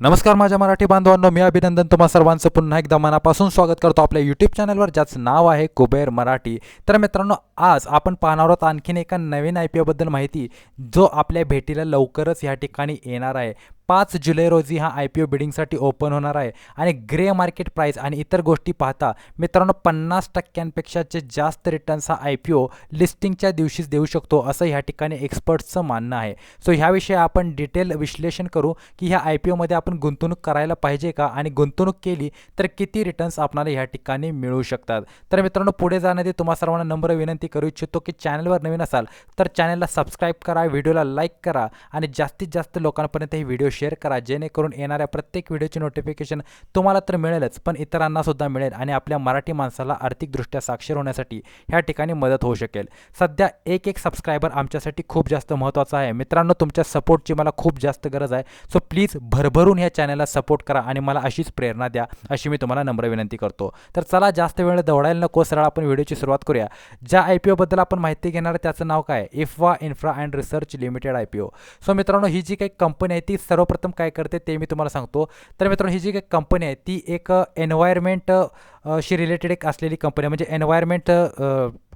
नमस्कार माझ्या मराठी बांधवांनो मी अभिनंदन तुम्हा सर्वांचं. पुन्हा एकदा मनापासून स्वागत करतो आपल्या यूट्यूब चॅनलवर ज्याचं नाव आहे कुबेर मराठी. तर मित्रांनो आज आपण पाहणार आहोत आणखीन एका नवीन आय पी ओबद्दल माहिती जो आपल्या भेटीला लवकरच या ठिकाणी येणार आहे. पाच जुलै रोजी हा आय पी ओ बिडिंगसाठी ओपन होणार आहे. आणि ग्रे मार्केट प्राईस आणि इतर गोष्टी पाहता मित्रांनो पन्नास टक्क्यांपेक्षाचे जास्त रिटर्न्स हा आय पी ओ लिस्टिंगच्या दिवशीच देऊ शकतो असं ह्या ठिकाणी एक्सपर्ट्सचं मानणं आहे. सो ह्याविषयी आपण डिटेल विश्लेषण करू की ह्या आय पी ओमध्ये आपण गुंतवणूक करायला पाहिजे का? आणि गुंतवणूक केली तर किती रिटर्न्स आपल्याला ह्या ठिकाणी मिळू शकतात? तर मित्रांनो पुढे जाण्याआधी तुम्हा सर्वांना नम्र विनंती करू इच्छितो की चॅनलवर नवीन असाल तर चॅनलला सबस्क्राईब करा व्हिडिओला लाईक करा आणि जास्तीत जास्त लोकांपर्यंत ही व्हिडिओ शेअर करा जेणेकरून येणाऱ्या प्रत्येक व्हिडिओची नोटिफिकेशन तुम्हाला तर मिळेलच पण इतरांना सुद्धा मिळेल आणि आपल्या मराठी माणसाला आर्थिकदृष्ट्या साक्षर होण्यासाठी ह्या ठिकाणी मदत होऊ शकेल. सध्या एक एक सबस्क्रायबर आमच्यासाठी खूप जास्त महत्त्वाचा आहे. मित्रांनो तुमच्या सपोर्टची मला खूप जास्त गरज आहे. सो प्लीज भरभरून ह्या चॅनलला सपोर्ट करा आणि मला अशीच प्रेरणा द्या अशी मी तुम्हाला नम्र विनंती करतो. तर चला जास्त वेळ दौडायला नको सरळ आपण व्हिडिओची सुरुवात करूया. ज्या आय पी ओबद्दल आपण माहिती घेणार त्याचं नाव काय इफ्वा infra and research limited I P O so मित्रांनो ही जी काही कंपनी आहे ती सर्व सर्वप्रथम काय करते ते मी तुम्हाला सांगतो. तर मित्रांनो ही जी काही कंपनी आहे ती एक एन्व्हायरमेंट शी रिलेटेड एक असलेली कंपनी आहे. म्हणजे एन्व्हायरमेंट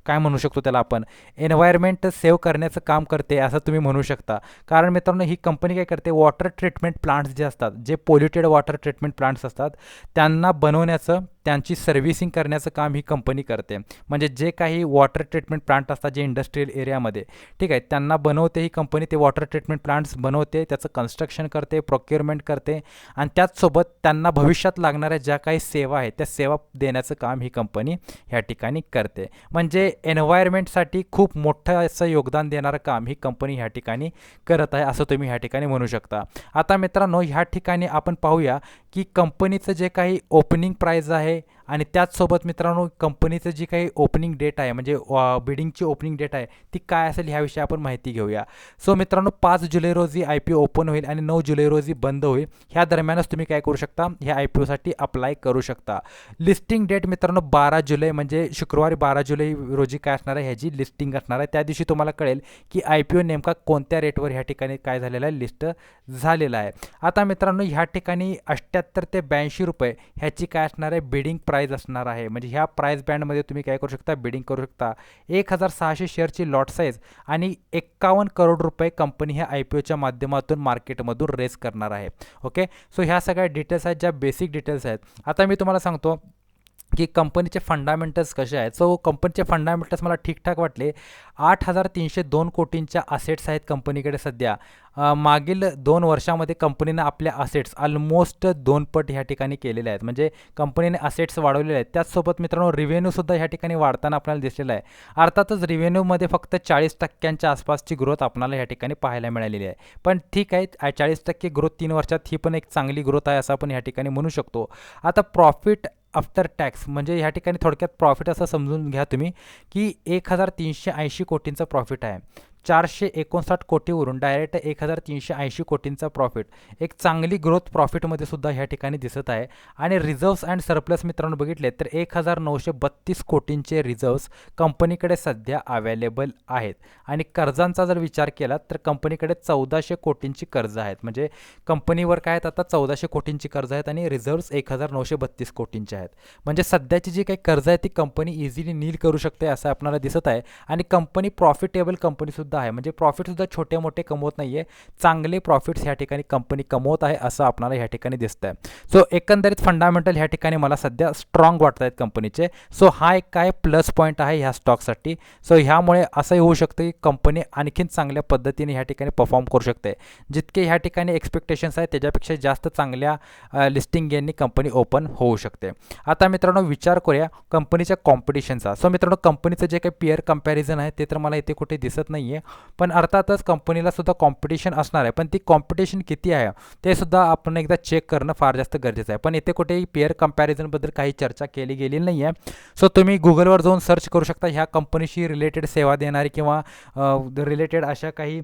काय म्हणू शकतो त्याला आपण? एन्व्हायरमेंट सेव्ह करण्याचं काम करते असं तुम्ही म्हणू शकता. कारण मित्रांनो ही कंपनी काय करते? वॉटर ट्रीटमेंट प्लांट्स जे असतात जे पोल्युटेड वॉटर ट्रीटमेंट प्लांट्स असतात त्यांना बनवण्याचं त्यांची सर्व्हिसिंग करण्याचं काम ही कंपनी करते. म्हणजे जे काही वॉटर ट्रीटमेंट प्लांट असतात जे इंडस्ट्रीयल एरियामध्ये ठीक आहे त्यांना बनवते ही कंपनी ते वॉटर ट्रीटमेंट प्लांट्स बनवते त्याचं कन्स्ट्रक्शन करते प्रोक्युरमेंट करते आणि त्याचसोबत त्यांना भविष्यात लागणाऱ्या ज्या काही सेवा आहेत त्या सेवा देण्याचं काम ही कंपनी ह्या ठिकाणी करते. म्हणजे एन्व्हायरमेंटसाठी खूप मोठं असं योगदान देणारं काम ही कंपनी ह्या ठिकाणी करत आहे असं तुम्ही ह्या ठिकाणी म्हणू शकता. आता मित्रांनो ह्या ठिकाणी आपण पाहूया की कंपनीचं जे काही ओपनिंग प्राईज आहे way आणि त्याचसोबत मित्रांनो कंपनीचं जी काही ओपनिंग डेट आहे म्हणजे बिडिंगची ओपनिंग डेट आहे ती काय असेल ह्याविषयी आपण माहिती घेऊया. सो मित्रांनो पाच जुलै रोजी आय पी ओ ओपन होईल आणि नऊ जुलै रोजी बंद होईल. ह्या दरम्यानच तुम्ही काय करू शकता? ह्या आय पी ओसाठी अप्लाय करू शकता. लिस्टिंग डेट मित्रांनो बारा जुलै म्हणजे शुक्रवारी बारा जुलै रोजी काय असणार आहे? ह्याची लिस्टिंग असणार आहे. त्या दिवशी तुम्हाला कळेल की आय पी ओ नेमका कोणत्या रेटवर ह्या ठिकाणी काय झालेला आहे लिस्ट झालेला आहे. आता मित्रांनो ह्या ठिकाणी अठ्ठ्याहत्तर ते ब्याऐंशी रुपये ह्याची काय असणार आहे? बिडिंग प्राईज असणार आहे. म्हणजे ह्या प्राईज बँडमध्ये तुम्ही काय करू शकता? बिडिंग करू शकता. एक हजार सहाशे शेअरची लॉट साईज आणि एक्कावन्न करोड रुपये कंपनी ह्या आय पी ओच्या माध्यमातून मार्केटमधून रेस करणार आहे. ओके सो ह्या सगळ्या डिटेल्स आहेत ज्या बेसिक डिटेल्स आहेत. आता मी तुम्हाला सांगतो की कंपनीचे फंडामेंटल्स कसे आहेत? सो कंपनीचे फंडामेंटल्स मला ठीकठाक वाटले. आठ हजार तीनशे दोन कोटींच्या असेट्स आहेत कंपनीकडे सध्या. मागील दोन वर्षामध्ये कंपनीनं आपल्या असेट्स ऑलमोस्ट दोन पट ह्या ठिकाणी केलेले आहेत. म्हणजे कंपनीने असेट्स वाढवलेले आहेत. त्याचसोबत मित्रांनो रिव्हेन्यूसुद्धा ह्या ठिकाणी वाढताना आपल्याला दिसलेला आहे. अर्थातच रिव्हेन्यूमध्ये फक्त चाळीस टक्क्यांच्या आसपासची ग्रोथ आपल्याला ह्या ठिकाणी पाहायला मिळालेली आहे. पण ठीक आहे चाळीस टक्के ग्रोथ तीन वर्षात ही पण एक चांगली ग्रोथ आहे असं आपण ह्या ठिकाणी म्हणू शकतो. आता प्रॉफिट आफ्टर टॅक्स म्हणजे ह्या ठिकाणी थोडक्यात प्रॉफिट असं समजून घ्या तुम्ही की एक हजार तीनशे ऐंशी कोटींचं प्रॉफिट आहे. चारशे एकोणसाठ कोटीवरून डायरेक्ट एक हजार तीनशे ऐंशी कोटींचा प्रॉफिट एक चांगली ग्रोथ प्रॉफिटमध्ये सुद्धा ह्या ठिकाणी दिसत आहे. आणि रिझर्व्स अँड सरप्लस मित्रांनो बघितले तर एक हजार नऊशे बत्तीस कोटींचे रिझर्व्स कंपनीकडे सध्या अवेलेबल आहेत. आणि कर्जांचा जर विचार केला तर कंपनीकडे चौदाशे कोटींची कर्ज आहेत. म्हणजे कंपनीवर काय आहेत आता? चौदाशे कोटींची कर्ज आहेत आणि रिझर्व्स एक हजार नऊशे बत्तीस कोटींचे आहेत. म्हणजे सध्याची जी काही कर्ज आहे ती कंपनी इझिली नील करू शकते असं आपल्याला दिसत आहे. आणि कंपनी प्रॉफिटेबल कंपनीसुद्धा आहे. म्हणजे प्रॉफिटसुद्धा छोटे मोठे कमवत नाही आहे चांगले प्रॉफिट्स ह्या ठिकाणी कंपनी कमवत आहे असं आपल्याला ह्या ठिकाणी दिसतं आहे सो एकंदरीत फंडामेंटल ह्या ठिकाणी मला सध्या स्ट्रॉंग वाटत आहेत कंपनीचे सो हा एक काय प्लस पॉईंट आहे ह्या स्टॉकसाठी सो ह्यामुळे असंही होऊ शकतं की कंपनी आणखीन चांगल्या पद्धतीने ह्या ठिकाणी परफॉर्म करू शकते जितके ह्या ठिकाणी एक्सपेक्टेशन्स आहेत त्याच्यापेक्षा जास्त चांगल्या लिस्टिंग यांनी कंपनी ओपन होऊ शकते. आता मित्रांनो विचार करूया कंपनीच्या कॉम्पिटिशनचा सो मित्रांनो कंपनीचं जे काही पिअर कंपॅरिझन आहे ते तर मला इथे कुठे दिसत नाही आहे पण अर्थातच कंपनीला सुद्धा कॉम्पिटिशन असणार आहे. पण ती कॉम्पिटिशन किती आहे ते सुद्धा आपण एकदा चेक करणं फार जास्त गरजेचं आहे. पण इथे कुठेही पेअर कंपॅरिझनबद्दल काही चर्चा केली गेली नाही आहे. सो तुम्ही गुगलवर जाऊन सर्च करू शकता. ह्या कंपनीशी रिलेटेड सेवा देणारी किंवा रिलेटेड अशा काही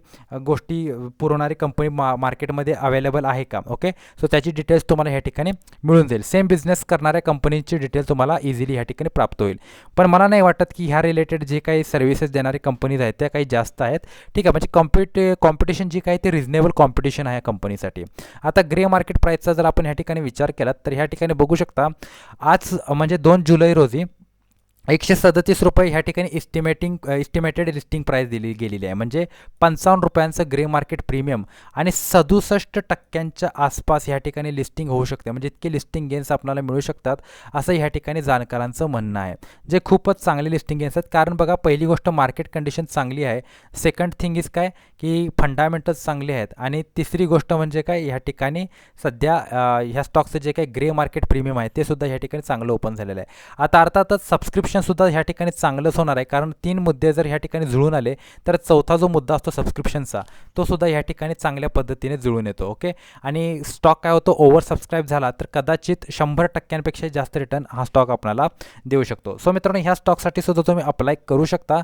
गोष्टी पुरवणारी कंपनी मा मार्केटमध्ये अवेलेबल आहे का? ओके सो त्याची डिटेल्स तुम्हाला ह्या ठिकाणी मिळून जाईल. सेम बिझनेस करणाऱ्या कंपनीची डिटेल तुम्हाला इझिली ह्या ठिकाणी प्राप्त होईल. पण मला नाही वाटत की ह्या रिलेटेड जे काही सर्व्हिसेस देणारी कंपनीज आहेत त्या काही जास्त आहेत. ठीक आहे म्हणजे कॉम्पिट कॉम्पिटिशन जी काय ते रिजनेबल कॉम्पिटिशन आहे कंपनीसाठी आता ग्रे मार्केट प्राईसचा जर आपण ह्या ठिकाणी विचार केला तर ह्या ठिकाणी बघू शकता आज म्हणजे दोन जुलै रोजी एकशे सदतीस रुपये ह्या ठिकाणी इस्टिमेटिंग इस्टिमेटेड लिस्टिंग प्राईस दिली गेलेली आहे. म्हणजे पंचावन्न रुपयांचं ग्रे मार्केट प्रीमियम आणि सदुसष्ट टक्क्यांच्या आसपास ह्या ठिकाणी लिस्टिंग होऊ शकते. म्हणजे इतके लिस्टिंग गेन्स आपल्याला मिळू शकतात असं ह्या ठिकाणी जाणकारांचं म्हणणं आहे. जे खूपच चांगले लिस्टिंग गेन्स आहेत कारण बघा पहिली गोष्ट मार्केट कंडिशन चांगली आहे. सेकंड थिंग इज काय? की फंडामेंटल्स चांगले आहेत. आणि तिसरी गोष्ट म्हणजे काय? ह्या ठिकाणी सध्या ह्या स्टॉकचं जे काही ग्रे मार्केट प्रीमियम आहे ते सुद्धा ह्या ठिकाणी चांगलं ओपन झालेलं आहे. आता अर्थातच सबस्क्रिप्शनसुद्धा ह्या ठिकाणी चांगलंच होणार आहे. कारण तीन मुद्दे जर ह्या ठिकाणी जुळून आले तर चौथा जो मुद्दा असतो सबस्क्रिप्शनचा तो सुद्धा ह्या ठिकाणी चांगल्या पद्धतीने जुळून येतो ओके? आणि स्टॉक काय होतो? ओव्हर सबस्क्राईब झाला तर कदाचित शंभर टक्क्यांपेक्षा जास्त रिटर्न हा स्टॉक आपल्याला देऊ शकतो. सो मित्रांनो ह्या स्टॉकसाठी सुद्धा तुम्ही अप्लाय करू शकता.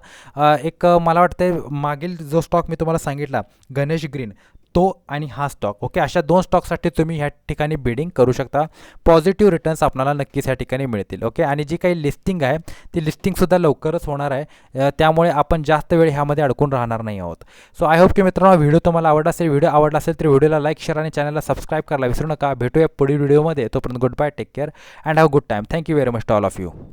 एक मला वाटते मागील जो स्टॉक मी तुम्हाला सांगितला गणेश ग्रीन तो आणि हा स्टॉक ओके अशा दोन स्टॉकसाठी तुम्ही ह्या ठिकाणी बिडिंग करू शकता. पॉझिटिव्ह रिटर्न्स आपल्याला नक्कीच ह्या ठिकाणी मिळतील. ओके आणि जी काही लिस्टिंग आहे ती लिस्टिंगसुद्धा लवकरच होणार आहे. त्यामुळे आपण जास्त वेळ ह्यामध्ये अडकून राहणार नाही आहोत. सो आय होप की मित्रांनो व्हिडिओ तुम्हाला आवडला असेल व्हिडिओ आवडला असेल तर व्हिडिओला लाईक शेअर आणि चॅनलला सबस्क्राईब करायला विसरू नका. भेटूया पुढील व्हिडिओमध्ये तोपर्यंत good bye take care and have good time thank you very much to all all of you